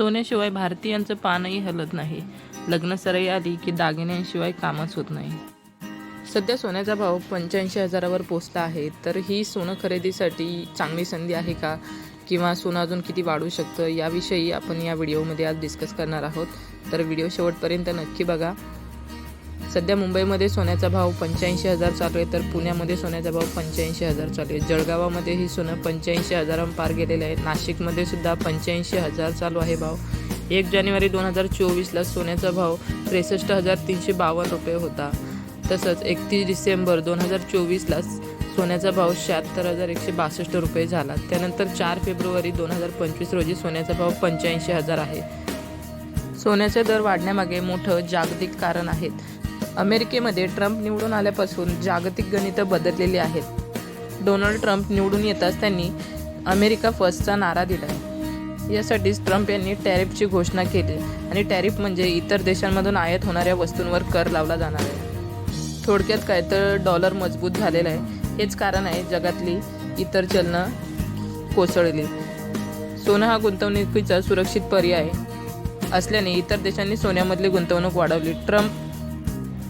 सोन्याशिवाय भारतीयांचं पानही हलत नाही. लग्नसराई आली की दागिन्यांशिवाय कामच होत नाही. सध्या सोन्याचा भाव पंच्याऐंशी हजारावर पोचला आहे. तर ही सोनं खरेदीसाठी चांगली संधी आहे का? किंवा सोनं अजून किती वाढू शकतं? याविषयी आपण या व्हिडिओमध्ये आज डिस्कस करणार आहोत. तर व्हिडिओ शेवटपर्यंत नक्की बघा. सध्या मुंबईमध्ये सोन्याचा भाव पंच्याऐंशी हजार चालू आहे तर पुण्यामध्ये सोन्याचा भाव पंच्याऐंशी हजार चालू आहे. जळगावामध्येही सोनं पंच्याऐंशी हजारां पार गेलेलं आहे. नाशिकमध्ये सुद्धा पंच्याऐंशी हजार चालू आहे भाव. एक जानेवारी दोन हजार चोवीसला सोन्याचा भाव त्रेसष्ट हजार तीनशे बावन्न रुपये होता. तसंच एकतीस डिसेंबर दोन हजार चोवीसला सोन्याचा भाव शहात्तर हजार एकशे बासष्ट रुपये झाला. त्यानंतर चार फेब्रुवारी दोन हजार पंचवीस रोजी सोन्याचा भाव पंच्याऐंशी हजार आहे. सोन्याचे दर वाढण्यामागे मोठं जागतिक कारण आहेत. अमेरिकेमध्ये ट्रम्प निवडून आल्यापासून जागतिक गणितं बदललेली आहेत. डोनाल्ड ट्रम्प निवडून येताच त्यांनी अमेरिका फर्स्टचा नारा दिला. यासाठीच ट्रम्प यांनी टॅरिफची घोषणा केली आणि टॅरिफ म्हणजे इतर देशांमधून आयात होणाऱ्या वस्तूंवर कर लावला जाणार आहे. थोडक्यात काय तर डॉलर मजबूत झालेला आहे. हेच कारण आहे जगातली इतर चलनं कोसळली. सोनं हा गुंतवणुकीचा सुरक्षित पर्याय असल्याने इतर देशांनी सोन्यामधली गुंतवणूक वाढवली. ट्रम्प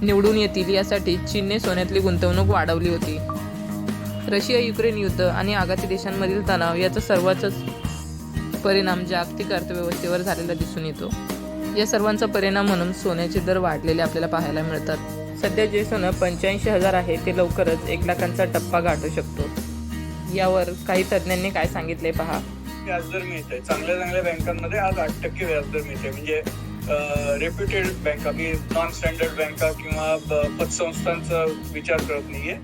निवडून येतील यासाठी चीनने सोन्यातली गुंतवणूक वाढवली होती. रशिया युक्रेन युद्ध आणि आघाती देशांमधील तणाव याचा सर्वाचाच परिणाम जागतिक अर्थव्यवस्थेवर झालेला दिसून येतो. या सर्वांचा परिणाम म्हणून सोन्याचे दर वाढलेले आपल्याला पाहायला मिळतात. सध्या जे सोनं पंच्याऐंशी हजार आहे ते लवकरच एक लाखांचा टप्पा गाठू शकतो. यावर काही तज्ज्ञांनी काय सांगितले पहा? व्याजदर मिळते चांगल्या चांगल्या बँकांमध्ये आज आठ टक्के व्याजदर मिळते म्हणजे रेप्युटेड बँका मी नॉन स्टँडर्ड बँका किंवा पतसंस्थांचा विचार करत नाहीये.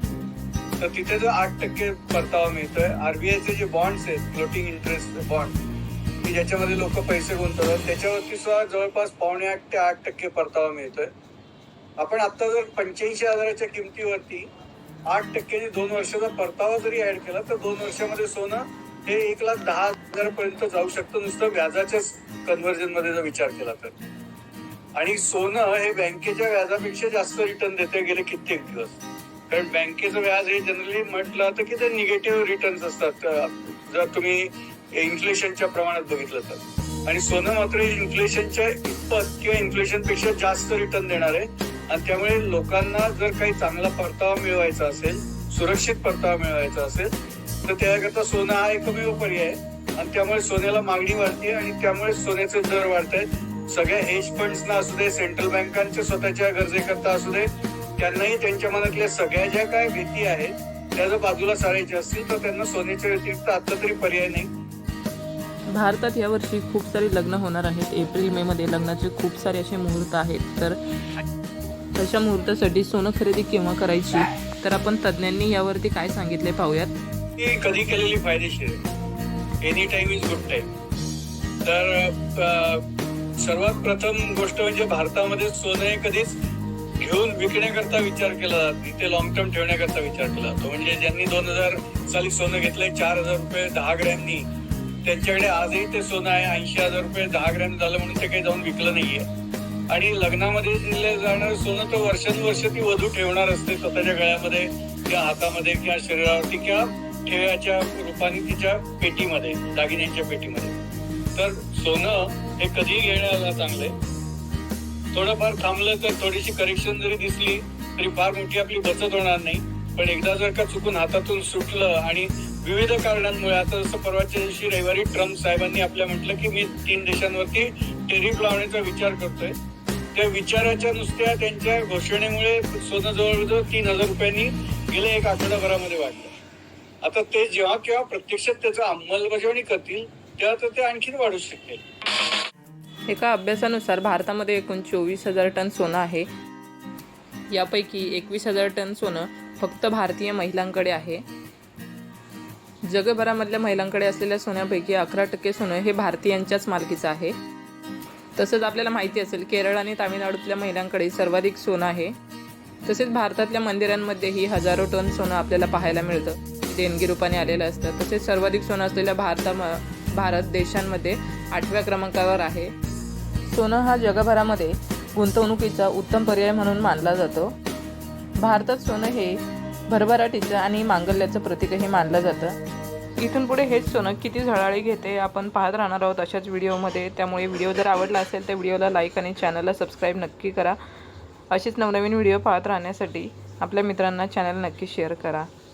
तर तिथे जो आठ टक्के परतावा मिळतोय आरबीआयचे जे बॉन्ड्स आहेत फ्लोटिंग इंटरेस्ट बॉन्ड की ज्याच्यामध्ये लोक पैसे गुंतवतात त्याच्यावरती सुद्धा जवळपास पावणे आठ ते आठ टक्के परतावा मिळतोय. आपण आता जर पंच्याऐंशी हजाराच्या किमतीवरती आठ टक्क्याने दोन वर्षाचा परतावा जरी ऍड केला तर दोन वर्षामध्ये सोनं हे एक लाख दहा हजारापर्यंत जाऊ शकतं. नुसतं व्याजाच्याच कन्व्हर्जनमध्ये जर विचार केला तर. आणि सोनं हे बँकेच्या व्याजापेक्षा जास्त रिटर्न देते गेले कित्येक दिवस. कारण बँकेचं व्याज हे जनरली म्हटलं तर की ते निगेटिव्ह रिटर्न्स असतात जर तुम्ही इन्फ्लेशनच्या प्रमाणात बघितलं तर. आणि सोनं मात्र इन्फ्लेशनच्या इतपत किंवा इन्फ्लेशनपेक्षा जास्त रिटर्न देणार आहे. आणि त्यामुळे लोकांना जर काही चांगला परतावा मिळवायचा असेल सुरक्षित परतावा मिळवायचा असेल तर त्याकरता सोनं हा एकमेव पर्याय आहे. आणि त्यामुळे सोन्याला मागणी वाढते आणि त्यामुळे सोन्याचे दर वाढत आहेत सगळ्या हेज फंड्सना असू दे सेंट्रल बँकांच्या स्वतःच्या गरजेकरता असू दे त्यांनाही त्यांच्या मनातल्या सगळ्या ज्या काय भीती आहेत त्या जर बाजूला सारायच्या असतील तर त्यांना सोन्याच्या व्यतिरिक्त आता तरी पर्याय नाही. भारतात यावर्षी खूप सारी लग्न होणार आहेत. एप्रिल मे मध्ये लग्नाचे खूप सारे असे मुहूर्त आहेत. तर अशा मुहूर्तासाठी सोनं खरेदी केव्हा करायची? तर आपण तज्ज्ञांनी यावरती काय सांगितले पाहूयात. ती कधी केलेली फायदेशीर आहे. Any time is good time तर सर्वात प्रथम गोष्ट म्हणजे भारतामध्ये सोनं हे कधीच घेऊन विकण्याकरता विचार केला जात नाही. ते लॉंग टर्म ठेवण्याकरता विचार केला जातो. म्हणजे ज्यांनी दोन हजार साली सोनं घेतलंय चार हजार रुपये दहा ग्रॅमनी त्यांच्याकडे आजही ते सोनं आहे. ऐंशी हजार रुपये दहा ग्रॅम झालं म्हणून ते काही जाऊन विकलं नाहीये. आणि लग्नामध्ये दिलं जाणार सोनं तर वर्षानुवर्ष ती वधू ठेवणार असते स्वतःच्या गळ्यामध्ये किंवा हातामध्ये किंवा शरीरावरती किंवा ठेव्याच्या रूपाने तिच्या पेटीमध्ये दागिन्यांच्या पेटीमध्ये. तर सोनं हे कधी घेण्याला चांगलंय थोडंफार थांबलं तर थोडीशी करेक्शन जरी दिसली तरी फार मोठी आपली बचत होणार नाही. पण एकदा जर का चुकून हातातून सुटलं आणि विविध कारणांमुळे आता जसं परवाच्या दिवशी रविवारी ट्रम्प साहेबांनी आपल्या म्हटलं की मी तीन देशांवरती टेरिफ लावण्याचा विचार करतोय. त्या विचाराच्या नुसत्या त्यांच्या घोषणेमुळे सोनं जवळजवळ तीन हजार रुपयांनी गेल्या एक आठवड्याभरामध्ये वाढलं. आता ते जेव्हा केव्हा प्रत्यक्षात त्याचा अंमलबजावणी करतील तेव्हा तर ते आणखीन वाढू शकेल. एका अभ्यासानुसार भारतामध्ये एकूण चोवीस हजार टन सोनं आहे. यापैकी एकवीस हजार टन सोनं फक्त भारतीय महिलांकडे आहे. जगभरामधल्या महिलांकडे असलेल्या सोन्यापैकी अकरा टक्के सोनं हे भारतीयांच्याच मालकीचं आहे. तसंच आपल्याला माहिती असेल केरळ आणि तामिळनाडूतल्या महिलांकडे सर्वाधिक सोनं आहे. तसेच भारतातल्या मंदिरांमध्येही हजारो टन सोनं आपल्याला पाहायला मिळतं. देणगी रूपाने आलेलं असतं. तसेच सर्वाधिक सोनं असलेल्या भारता भारत देशांमध्ये आठव्या क्रमांकावर आहे. सोनं हा जगभरामध्ये गुंतवणुकीचा उत्तम पर्याय म्हणून मानला जातो. भारतात सोनं हे भरभराटीचं आणि मांगल्याचं प्रतीकही मानलं जातं. इथून पुढे हेच सोनं किती झळाळी घेते आपण पाहत राहणार आहोत अशाच व्हिडिओमध्ये. त्यामुळे व्हिडिओ जर आवडला असेल तर व्हिडिओला लाईक आणि चॅनलला सबस्क्राईब नक्की करा. असेच नवनवीन व्हिडिओ पाहत राहण्यासाठी आपल्या मित्रांना चॅनल नक्की शेअर करा.